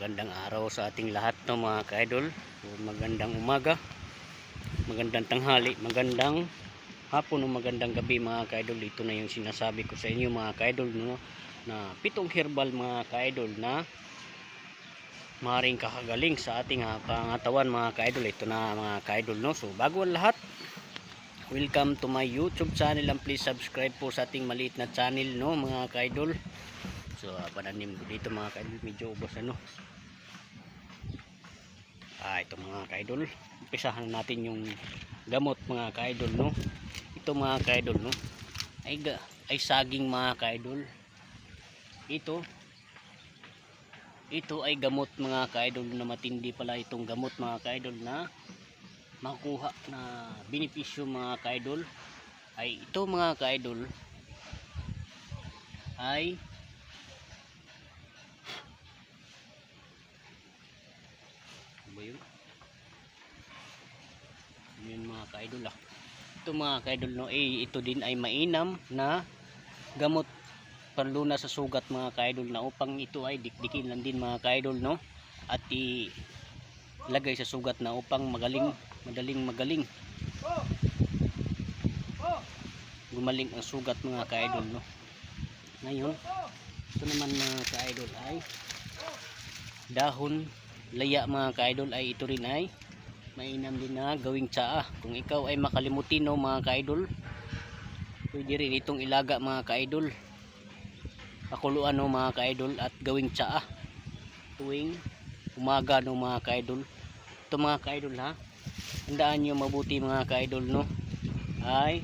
magandang araw sa ating lahat no mga kaidol. Magandang umaga magandang tanghali magandang hapon o magandang gabi mga kaidol. Ito na yung sinasabi ko sa inyo mga kaidol no na pitong herbal mga kaidol na maring kakagaling sa ating ah, pangatawan mga kaidol. Ito na mga kaidol no. So bago ang lahat welcome to my youtube channel and please subscribe po sa ating maliit na channel no mga kaidol. So, uh, pananim ko dito mga kaidol, medyo ubos ano. Ah, ito mga kaidol. Umpisahan natin yung gamot mga kaidol, no. Ito mga kaidol, no. Ay, ay saging mga kaidol. Ito, ito ay gamot mga kaidol na matindi pala itong gamot mga kaidol na makuha na benepisyo mga kaidol ay ito mga kaidol ay ba yun? Yun mga kaidol ah. Ito mga kaidol no, eh, ito din ay mainam na gamot panluna sa sugat mga kaidol na upang ito ay dikdikin lang din mga kaidol no at ilagay sa sugat na upang magaling madaling magaling gumaling ang sugat mga kaidol no ngayon ito naman mga kaidol ay dahon laya mga kaidol ay ito rin ay mainam din na gawing tsaa. Kung ikaw ay makalimutin no mga kaidol pwede rin itong ilaga mga kaidol. Pakuluan no mga kaidol at gawing tsaa. Tuwing umaga no mga kaidol. Ito mga kaidol ha? Handaan nyo mabuti mga kaidol no? Ay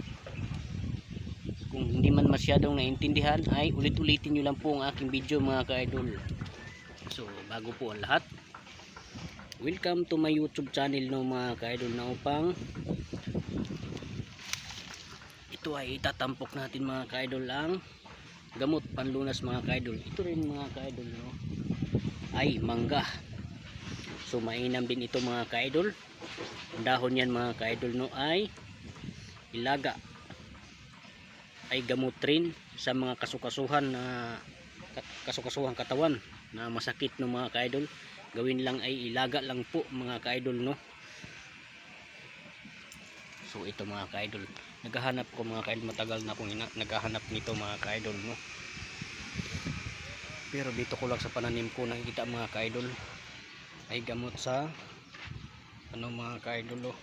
kung hindi man masyadong naintindihan ay ulit-ulitin nyo lang po ang aking video mga kaidol. So bago po ang lahat welcome to my youtube channel no mga kaidol na upang ito ay itatampok natin mga kaidol ang gamot panlunas mga kaidol. Ito rin mga kaidol no ay mangga. So mainam din ito mga kaidol. Dahon yan mga kaidol no ay ilaga. Ay gamot rin sa mga kasukasuhan na kasukasuhan katawan na masakit no mga kaidol gawin lang ay ilaga lang po mga kaidol no? So ito mga kaidol. Naghahanap ko mga kaidol matagal na akong naghahanap nito mga kaidol no? Pero dito ko lang sa pananim ko nakikita mga kaidol. Ay gamot sa ano mga kaidol oh,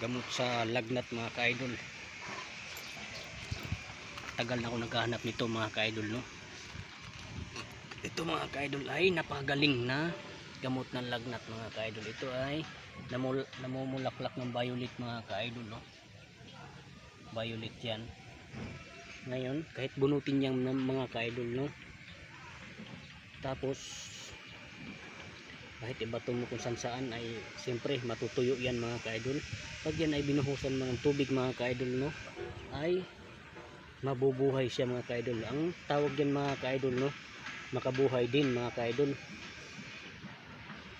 gamot sa lagnat mga kaidol. Tagal na ako naghahanap nito mga kaidol no? Ito mga kaidol ay napakagaling na gamot ng lagnat mga kaidol. Ito ay namul namumulaklak ng violet mga kaidol no? Violet yan. Ngayon kahit bunutin yan ng mga kaidol no? Tapos kahit ibato mo kung saan saan ay siyempre matutuyo yan mga kaidol. Pag yan ay binuhusan mo ng tubig mga kaidol no? Ay mabubuhay siya mga kaidol. Ang tawag yan mga kaidol no? Makabuhay din mga kaidol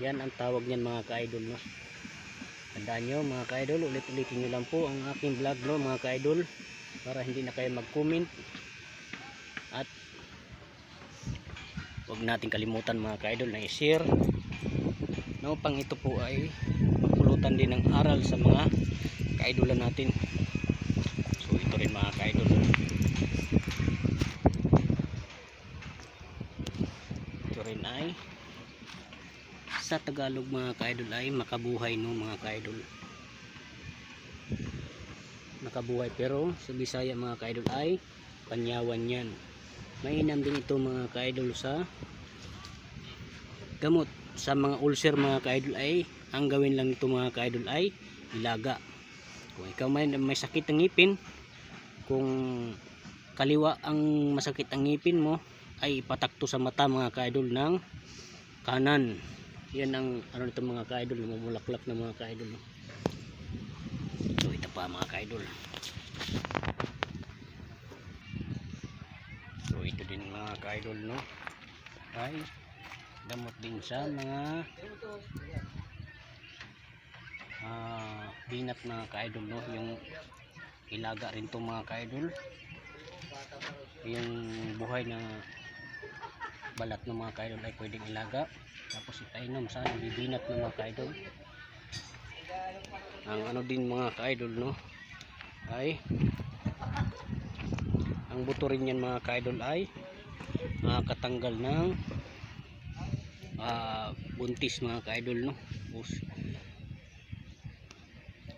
yan ang tawag niyan mga kaidol no? Tandaan nyo mga kaidol ulit ulitin nyo lang po ang aking vlog no mga kaidol para hindi na kayo mag comment at huwag natin kalimutan mga kaidol na i-share no? Pang ito po ay pulutan din ng aral sa mga kaidolan natin. So ito rin mga kaidol. Ito rin ay sa Tagalog mga kaidol ay makabuhay no mga kaidol? Makabuhay pero sa Bisaya mga kaidol ay panyawan yan. Mainam din ito mga kaidol sa gamot. Sa mga ulcer mga kaidol ay ang gawin lang ito mga kaidol ay ilaga. Kung ikaw may, may sakit ng ngipin kung kaliwa ang masakit ang ngipin mo ay ipatakto sa mata mga kaidol ng kanan yan ang ano nito mga kaidol namumulaklak na mga kaidol. So ito pa mga kaidol. So ito din mga kaidol no? Ay gamot din sa mga ah binat mga kaidol no? Yung ilaga rin to mga kaidol. Yung buhay na balat ng mga kaidol ay pwedeng ilaga. Tapos ipainom sa bibinat ng mga kaidol. Ang ano din mga kaidol no? Ay ang buto rin yan mga kaidol ay makakatanggal ng ah, buntis mga kaidol no? Us-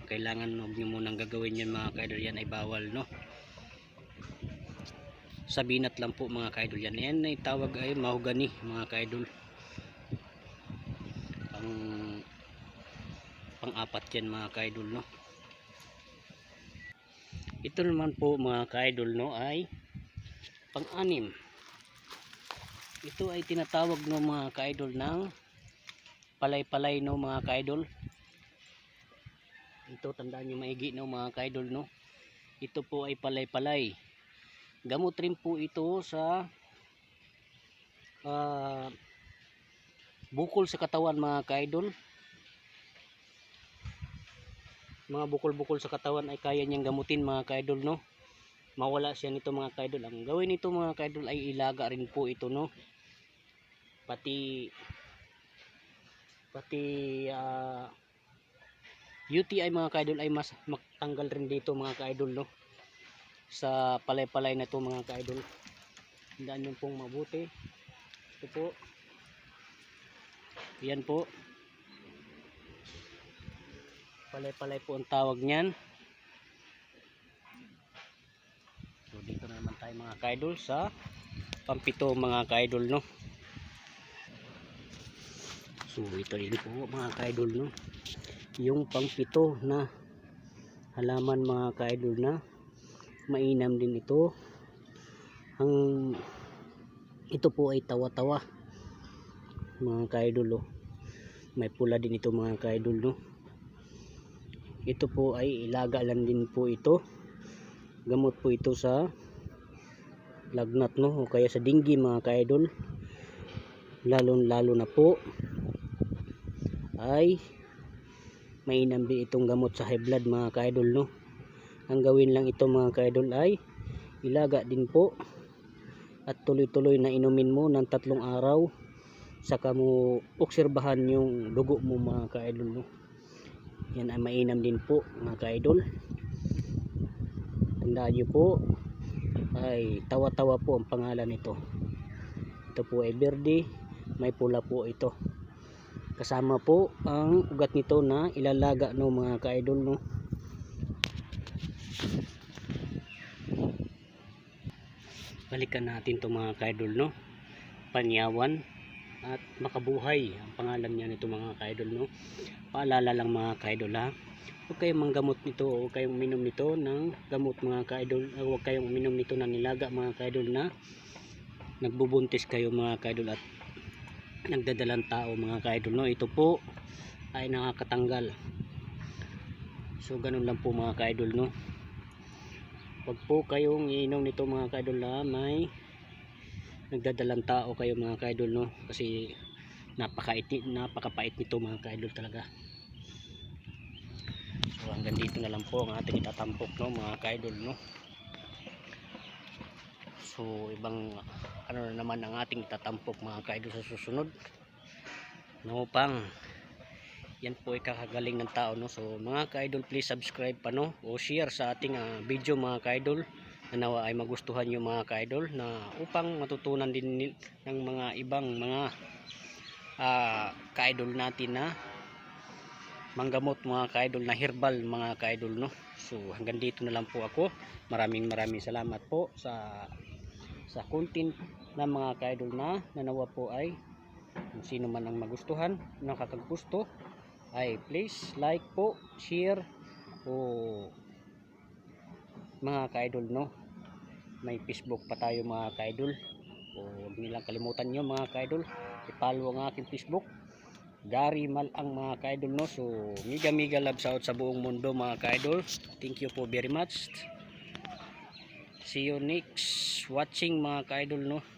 kailangan huwag nyo munang gagawin yan mga kaidol. Yan ay bawal no sa binat lang po mga kaidol. Yan yan ay tawag ay mahogani mga kaidol. Pang pang apat yan mga kaidol no? Ito naman po mga kaidol no ay pang anim ito ay tinatawag no mga kaidol ng palay-palay no mga kaidol. Ito tandaan nyo maigi no mga kaidol no? Ito po ay palay-palay gamot rin po ito sa ah, bukol sa katawan mga kaidol. Mga bukol-bukol sa katawan ay kaya niyang gamutin mga kaidol no? Mawala siya nito mga kaidol. Ang gawin nito mga kaidol ay ilaga rin po ito no? Pati pati ah, UTI mga kaidol ay mas matanggal rin dito mga kaidol no sa palay-palay na to mga kaidol. Tandaan nyo pong mabuti. Ito po. Yan po. Palay-palay po ang tawag niyan. So dito na naman tayo mga kaidol sa pampito mga kaidol no? So ito rin po mga kaidol no? Yung pampito na halaman mga kaidol na mainam din ito. Ang ito po ay tawa-tawa mga kaidol oh. may pula din ito mga kaidol ito po ay ilaga lang din po ito. Gamot po ito sa lagnat no? O kaya sa dinggi mga kaidol. Lalo lalo na po ay mainam din itong gamot sa high blood mga kaidol no ang gawin lang ito mga kaidol ay ilaga din po. At tuloy-tuloy na inumin mo ng tatlong araw. Saka mo obserbahan yung dugo mo mga kaidol no? Yan ay mainam din po mga kaidol. Tandaan nyo po ay tawa-tawa po ang pangalan nito. Ito po ay verde may pula po ito. Kasama po ang ugat nito na ilalaga no mga kaidol no balikan natin to mga kaidol no? Panyawan at makabuhay ang pangalan niya nito mga kaidol no? Paalala lang mga kaidol ha? Huwag kayong manggamot nito huwag kayong uminom nito ng gamot mga kaidol. Uh, huwag kayong uminom nito ng nilaga mga kaidol na nagbubuntis kayo mga kaidol at nagdadalang tao mga kaidol no? Ito po ay nakakatanggal. So ganun lang po mga kaidol no Huwag po kayong iinom nito mga kaidol na may nagdadalang tao kayo mga kaidol no kasi napakait napakapait nito mga kaidol talaga. So hanggang dito na lang po ang ating itatampok no mga kaidol no. So ibang ano na naman ang ating itatampok mga kaidol sa susunod. No pang yan po ay kakagaling ng tao no? So mga ka-idol please subscribe pa no? O share sa ating ah, video mga ka-idol na nawa ay magustuhan nyo mga ka-idol na upang matutunan din ng mga ibang mga ah, ka-idol natin na manggamot mga ka-idol na herbal mga ka-idol no? So hanggang dito na lang po ako. Maraming maraming salamat po sa sa content ng mga ka-idol na nanawa po ay kung sino man ang magustuhan nakakagusto ay please like po, share o mga ka-idol no? May Facebook pa tayo mga ka-idol. O huwag nilang kalimutan nyo mga ka-idol. I-follow ang aking Facebook. Gary Malang mga ka-idol no? So miga miga love out sa buong mundo mga ka-idol. Thank you po very much. See you next watching mga ka-idol no